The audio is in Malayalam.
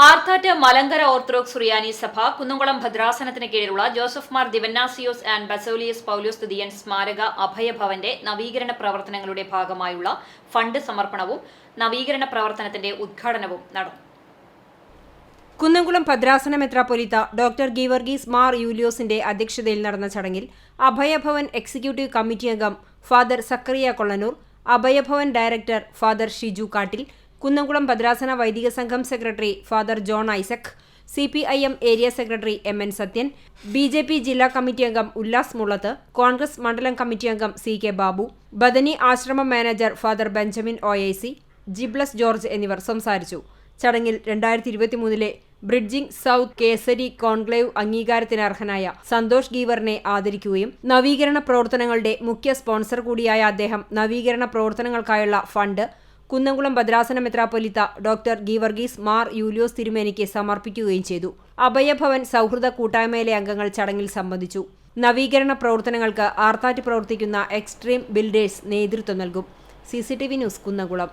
ആർത്താറ്റ് മലങ്കര ഓർത്തഡോക്സ് സുറിയാനി സഭ കുന്നംകുളം ഭദ്രാസനത്തിന് കീഴിലുള്ള Joseph Mar Dionysius and Baselios Paulose തുതിയൻ സ്മാരക അഭയഭവന്റെ നവീകരണ പ്രവർത്തനങ്ങളുടെ ഭാഗമായുള്ള ഫണ്ട് സമർപ്പണവും നവീകരണ പ്രവർത്തനത്തിന്റെ ഉദ്ഘാടനവും നടന്നു. കുന്നംകുളം ഭദ്രാസന മെത്രാപ്പൊലിത്ത ഡോക്ടർ ഗീവർഗീസ് മാർ യൂലിയോസിന്റെ അധ്യക്ഷതയിൽ നടന്ന ചടങ്ങിൽ അഭയഭവൻ എക്സിക്യൂട്ടീവ് കമ്മിറ്റി അംഗം father Zacharia Kollannur Abhayabhavan director father Shiju Kattil Kunnamkulam ഭദ്രാസന വൈദിക സംഘം secretary father John Isaac C P I M area secretary M N Sathyan B J P ജില്ലാ കമ്മിറ്റി അംഗം ഉല്ലാസ് മുളത്ത് കോൺഗ്രസ് മണ്ഡലം കമ്മിറ്റി അംഗം സി കെ ബാബു ബദനി ആശ്രമം manager father Benjamin O A C Jiblas George എന്നിവർ സംസാരിച്ചു. ചടങ്ങിൽ രണ്ടായിരത്തി ഇരുപത്തിമൂന്നിലെ ബ്രിഡ്ജിംഗ് സൗത്ത് കേസരി കോൺക്ലേവ് അംഗീകാരത്തിന് അർഹനായ സന്തോഷ് ഗീവറിനെ ആദരിക്കുകയും നവീകരണ പ്രവർത്തനങ്ങളുടെ മുഖ്യ സ്പോൺസർ കൂടിയായ അദ്ദേഹം നവീകരണ പ്രവർത്തനങ്ങൾക്കായുള്ള ഫണ്ട് കുന്നംകുളം ഭദ്രാസന മെത്രാപ്പൊലിത്ത ഡോക്ടർ ഗീവർഗീസ് മാർ യൂലിയോസ് തിരുമേനിക്ക് സമർപ്പിക്കുകയും ചെയ്തു. അഭയഭവൻ സൗഹൃദ കൂട്ടായ്മയിലെ അംഗങ്ങൾ ചടങ്ങിൽ സംബന്ധിച്ചു. നവീകരണ പ്രവർത്തനങ്ങൾക്ക് ആർത്താറ്റ് പ്രവർത്തിക്കുന്ന എക്സ്ട്രീം ബിൽഡേഴ്സ് നേതൃത്വം നൽകും. C news Kunnamkulam.